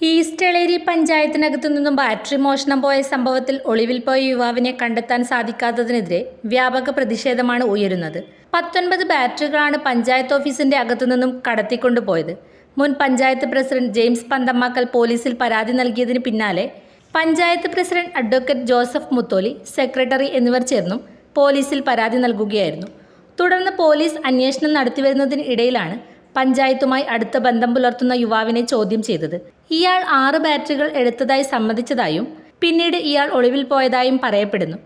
ഈസ്റ്റളേരി പഞ്ചായത്തിനകത്തു നിന്നും ബാറ്ററി മോഷണം പോയ സംഭവത്തിൽ ഒളിവിൽ പോയ യുവാവിനെ കണ്ടെത്താൻ സാധിക്കാത്തതിനെതിരെ വ്യാപക പ്രതിഷേധമാണ് ഉയരുന്നത്. പത്തൊൻപത് ബാറ്ററികളാണ് പഞ്ചായത്ത് ഓഫീസിന്റെ അകത്തു നിന്നും കടത്തിക്കൊണ്ടുപോയത്. മുൻ പഞ്ചായത്ത് പ്രസിഡന്റ് ജെയിംസ് പന്തമ്മാക്കൽ പോലീസിൽ പരാതി നൽകിയതിന് പിന്നാലെ panchayat president advocate Joseph Mutholi secretary എന്നിവർ ചേർന്നും പോലീസിൽ പരാതി നൽകുകയായിരുന്നു. തുടർന്ന് പോലീസ് അന്വേഷണം നടത്തിവരുന്നതിന് ഇടയിലാണ് പഞ്ചായത്തുമായി അടുത്ത ബന്ധം പുലർത്തുന്ന യുവാവിനെ ചോദ്യം ചെയ്തത്. ഇയാൾ ആറ് ബാറ്ററികൾ എടുത്തതായി സമ്മതിച്ചതായും പിന്നീട് ഇയാൾ ഒളിവിൽ പോയതായും പറയപ്പെടുന്നു.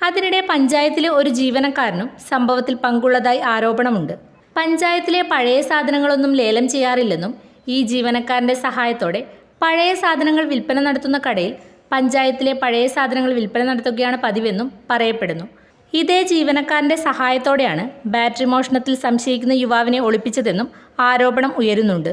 അതിനിടെ പഞ്ചായത്തിലെ ഒരു ജീവനക്കാരനും സംഭവത്തിൽ പങ്കുള്ളതായി ആരോപണമുണ്ട്. പഞ്ചായത്തിലെ പഴയ സാധനങ്ങളൊന്നും ലേലം ചെയ്യാറില്ലെന്നും ഈ ജീവനക്കാരന്റെ സഹായത്തോടെ പഴയ സാധനങ്ങൾ വിൽപ്പന നടത്തുന്ന കടയിൽ പഞ്ചായത്തിലെ പഴയ സാധനങ്ങൾ വിൽപ്പന നടത്തുകയാണ് പതിവെന്നും പറയപ്പെടുന്നു. ഇതേ ജീവനക്കാരന്റെ സഹായത്തോടെയാണ് ബാറ്ററി മോഷണത്തിൽ സംശയിക്കുന്ന യുവാവിനെ ഒളിപ്പിച്ചതെന്നും ആരോപണം ഉയരുന്നുണ്ട്.